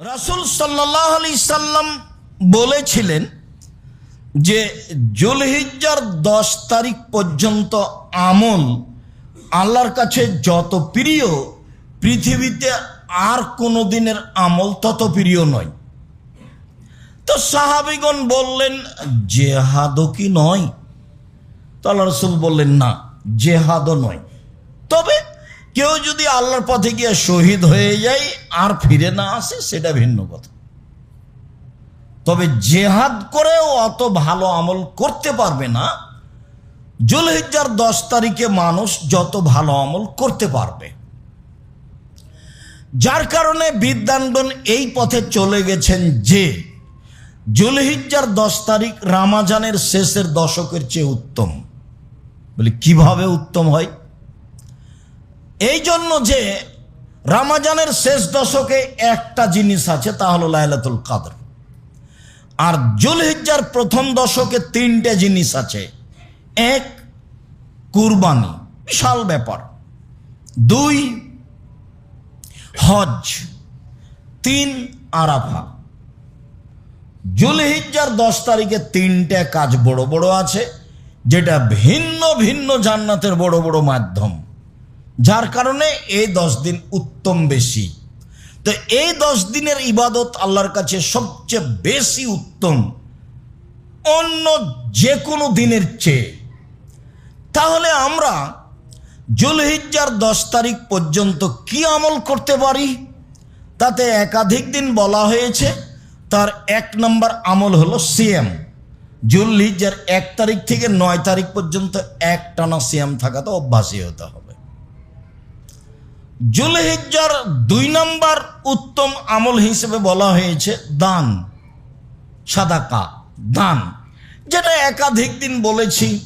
রাসুল সাল্লাহ আলি সাল্লাম বলেছিলেন যে জুলহিজ্জার দশ তারিখ পর্যন্ত আমল আল্লাহর কাছে যত প্রিয়, পৃথিবীতে আর কোনো দিনের আমল তত প্রিয় নয়। তো সাহাবিগণ বললেন, জেহাদও কি নয়? তো আল্লাহ রসুল বললেন, না, জেহাদও নয়। তবে কেউ যদি আল্লাহর পথে গিয়ে শহীদ হয়ে যায় আর ফিরে না আসে, সেটা ভিন্ন কথা। তবে জেহাদ করেও অত ভালো আমল করতে পারবে না। জুলহিজ্জার দশ তারিখে মানুষ যত ভালো আমল করতে পারবে। যার কারণে বিদ্যানগণ এই পথে চলে গেছেন যে, জুলহিজ্জার দশ তারিখ রামাজানের শেষের দশকের চেয়ে উত্তম। বলে, কীভাবে উত্তম হয়? এই জন্য যে রামাজানের শেষ দশকে একটা জিনিস আছে, তা হলো লাইলাতুল কাদর। আর জুলহিজ্জার প্রথম দশকে তিনটে জিনিস আছে। এক, কুরবানি, বিশাল ব্যাপার। দুই, হজ। তিন, আরাফা। জুলহিজ্জার দশ তারিখে তিনটে কাজ বড় বড় আছে, যেটা ভিন্ন ভিন্ন জান্নাতের বড় বড় মাধ্যম। যার কারণে এই দশ দিন উত্তম বেশি। তো এই দশ দিনের ইবাদত আল্লাহর কাছে সবচেয়ে বেশি উত্তম। অন্য যে কোনো দিনের চেয়ে। তাহলে আমরা জুলহিজ্জার দশ তারিখ পর্যন্ত কি আমল করতে পারি? তাতে একাধিক দিন বলা হয়েছে, তার এক নম্বর আমল হলো সিএম জুলহিজ্জার এক তারিখ থেকে নয় তারিখ পর্যন্ত এক টানা সিএম থাকাতে অভ্যাসী হতে হবে। জুলহিজ্জার দুই নম্বর উত্তম আমল হিসেবে বলা হয়েছে দান, সাদাকা, দান, যেটা একাধিক দিন বলেছি,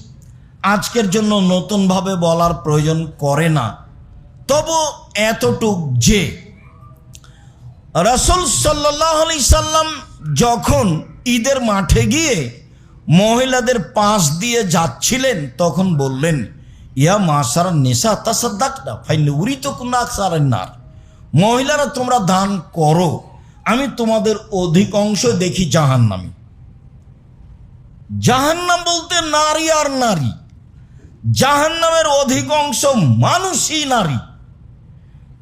আজকের জন্য নতুনভাবে বলার প্রয়োজন করে না। তবু এতটুক যে, রসুল সাল্লাহ আলি সাল্লাম যখন ঈদের মাঠে গিয়ে মহিলাদের পাশ দিয়ে যাচ্ছিলেন, তখন বললেন ইয়া মাসার নেশা ফাইন উরি তো মহিলারা তোমরা দান করো, আমি তোমাদের অধিকাংশ দেখি জাহান্নামি। জাহান্নাম বলতে নারী আর নারী। জাহান্নামের অধিকাংশ মানুষই নারী।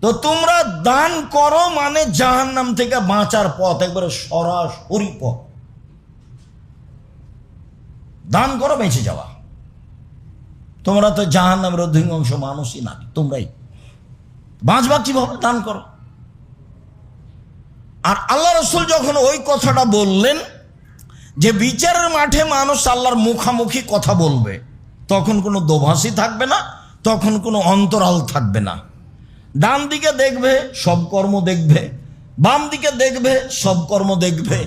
তো তোমরা দান করো মানে জাহান্নাম থেকে বাঁচার পথ, একবারে সরাসরি পথ। দান করো, বেঁচে যাওয়া। তোমরা তো জাহান নামের অধিকাংশ মানুষই নারী, তোমরাই। বাঁচবা কীভাবে? দান করো। আর আল্লাহ রসুল যখন ওই কথাটা বললেন, যে বিচারের মাঠে মানুষ আল্লাহর মুখামুখি কথা বলবে, তখন কোনো দোভাষী থাকবে না, তখন কোনো অন্তরাল থাকবে না। ডান দিকে দেখবে, সব কর্ম দেখবে, বাম দিকে দেখবে, সব কর্ম দেখবে,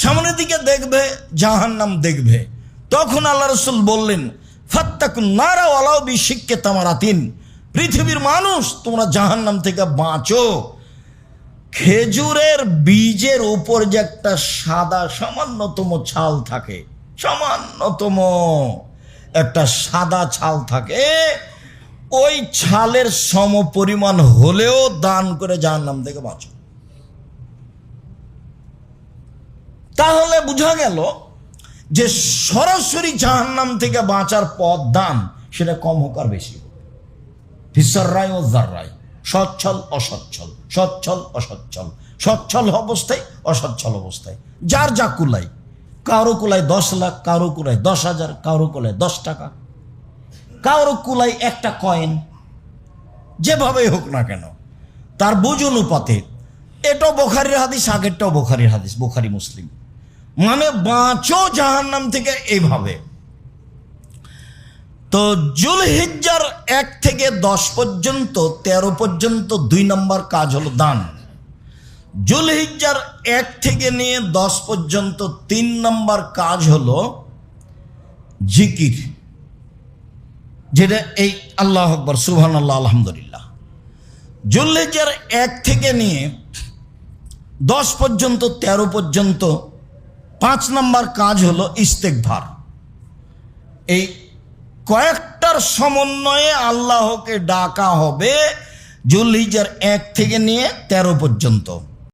সামনের দিকে দেখবে, জাহান্নাম দেখবে। তখন আল্লাহ রসুল বললেন ফাত্তাকুন নারা ওয়ালাও বিশিক্ষে তামারাতিন। পৃথিবীর মানুষ, তোমরা জাহান্নাম থেকে বাঁচো। খেজুরের বীজের উপর যে একটা সাদা সামান্যতম ছাল থাকে, সামান্যতম একটা সাদা ছাল থাকে, ওই ছালের সম পরিমাণ হলেও দান করে জাহান্নাম থেকে বাঁচো। তাহলে বোঝা গেল যে সরাসরি জাহান্নাম থেকে বাঁচার পথ দান, সেটা কম হোক আর বেশি হোক। ফিসর রায় ও জার রায় সচ্ছল, অসচ্ছল সচ্ছল অসচ্ছল, সচ্ছল অবস্থায়, অসচ্ছল অবস্থায়। যার যা কুলাই কারও কুলাই দশ লাখ, কারও কুলাই দশ হাজার, কারও কুলাই দশ টাকা, কারও কুলাই একটা কয়েন যেভাবেই হোক না কেন, তার বুঝ অনুপাতে এটাও বোখারির হাদিস, আগেরটাও বোখারির হাদিস, বোখারি মুসলিম। মানে বাঁচো জাহান্নাম থেকে এইভাবে তো জুল জুলহিজ্জার এক থেকে দশ পর্যন্ত, তেরো পর্যন্ত দুই নম্বর কাজ হলো দান। জুল জুলহিজ্জার এক থেকে নিয়ে দশ পর্যন্ত তিন নম্বর কাজ হলো জিকির, যেটা এই আল্লাহ আকবর সুহান আল্লাহ আলহামদুলিল্লাহ। জুলহিজ্জার এক থেকে নিয়ে দশ পর্যন্ত, তেরো পর্যন্ত পাঁচ নম্বর কাজ হলো ইস্তেকভার এই কয়েকটার সমন্বয়ে আল্লাহকে ডাকা হবে জুলহিজার এক থেকে নিয়ে তেরো পর্যন্ত।